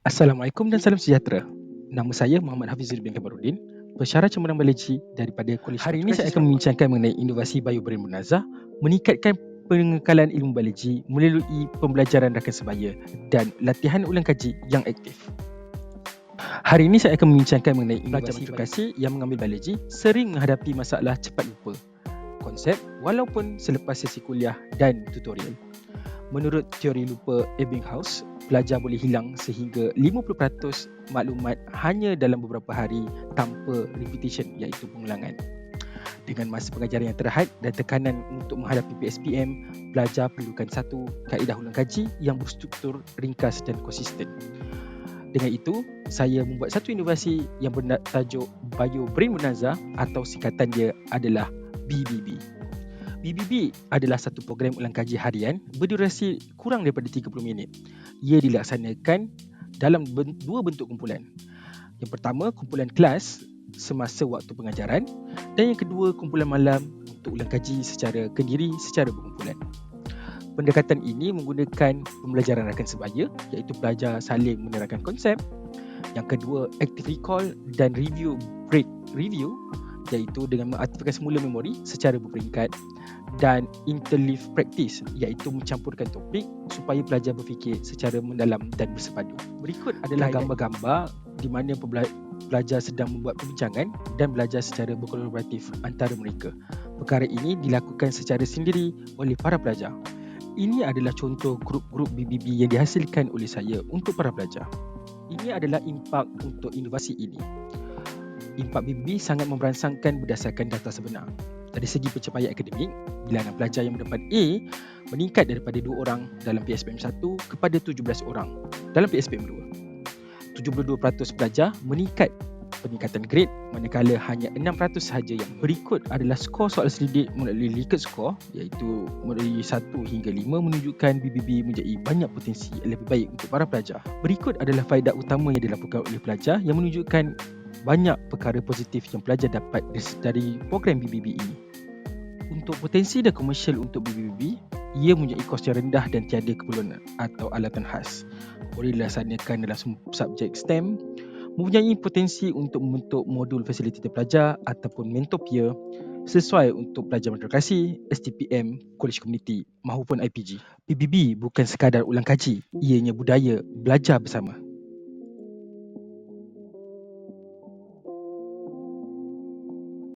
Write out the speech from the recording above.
Assalamualaikum dan salam sejahtera. Nama saya Muhammad Hafizul bin Kabarudin, pensyarah cemerlang biologi daripada Kolej Hari ini saya akan membincangkan mengenai inovasi BioBrain Munazah meningkatkan pengekalan ilmu biologi melalui pembelajaran rakan sebaya dan latihan ulang kaji yang aktif. Hari ini saya akan membincangkan mengenai inovasi edukasi yang mengambil biologi sering menghadapi masalah cepat lupa konsep walaupun selepas sesi kuliah dan tutorial. Menurut teori lupa Ebbinghaus, pelajar boleh hilang sehingga 50% maklumat hanya dalam beberapa hari tanpa repetition iaitu pengulangan. Dengan masa pengajaran yang terhad dan tekanan untuk menghadapi PSPM, pelajar perlukan satu kaedah ulang kaji yang berstruktur, ringkas dan konsisten. Dengan itu, saya membuat satu inovasi yang bertajuk Bio Brain Munazah atau singkatan dia adalah BBB. BBB adalah satu program ulang kaji harian berdurasi kurang daripada 30 minit ia dilaksanakan dalam dua bentuk kumpulan. Yang pertama, kumpulan kelas semasa waktu pengajaran dan yang kedua, kumpulan malam untuk ulang kaji secara kendiri secara berkumpulan. Pendekatan ini menggunakan pembelajaran rakan sebaya iaitu pelajar saling menerangkan konsep. Yang kedua, active recall dan review break review iaitu dengan mengaktifkan semula memori secara berperingkat dan interleave practice iaitu mencampurkan topik supaya pelajar berfikir secara mendalam dan bersepadu. Berikut adalah gambar-gambar di mana pelajar sedang membuat perbincangan dan belajar secara berkolaboratif antara mereka. Perkara ini dilakukan secara sendiri oleh para pelajar. Ini adalah contoh grup-grup BBB yang dihasilkan oleh saya untuk para pelajar. Ini adalah impak untuk inovasi ini impak BB sangat memberansangkan berdasarkan data sebenar. Dari segi pencapaian akademik, bilangan pelajar yang mendapat A meningkat daripada 2 orang dalam PSPM 1 kepada 17 orang dalam PSPM 2. 72% pelajar meningkat peningkatan grade manakala hanya 6% sahaja yang berikut adalah skor soal selidik melalui Likert score iaitu melalui 1 hingga 5 menunjukkan BBB menjadi banyak potensi yang lebih baik untuk para pelajar. Berikut adalah faedah utama yang dilakukan oleh pelajar yang menunjukkan banyak perkara positif yang pelajar dapat dari program BBB ini. Untuk potensi dan komersial untuk BBB, ia mempunyai kos yang rendah dan tiada keperluan atau alatan khas. Boleh dilaksanakan dalam subjek STEM, mempunyai potensi untuk membentuk modul fasiliti pelajar ataupun mentor peer sesuai untuk pelajar matrikulasi, STPM, College Community maupun IPG. BBB bukan sekadar ulang kaji, ianya budaya belajar bersama.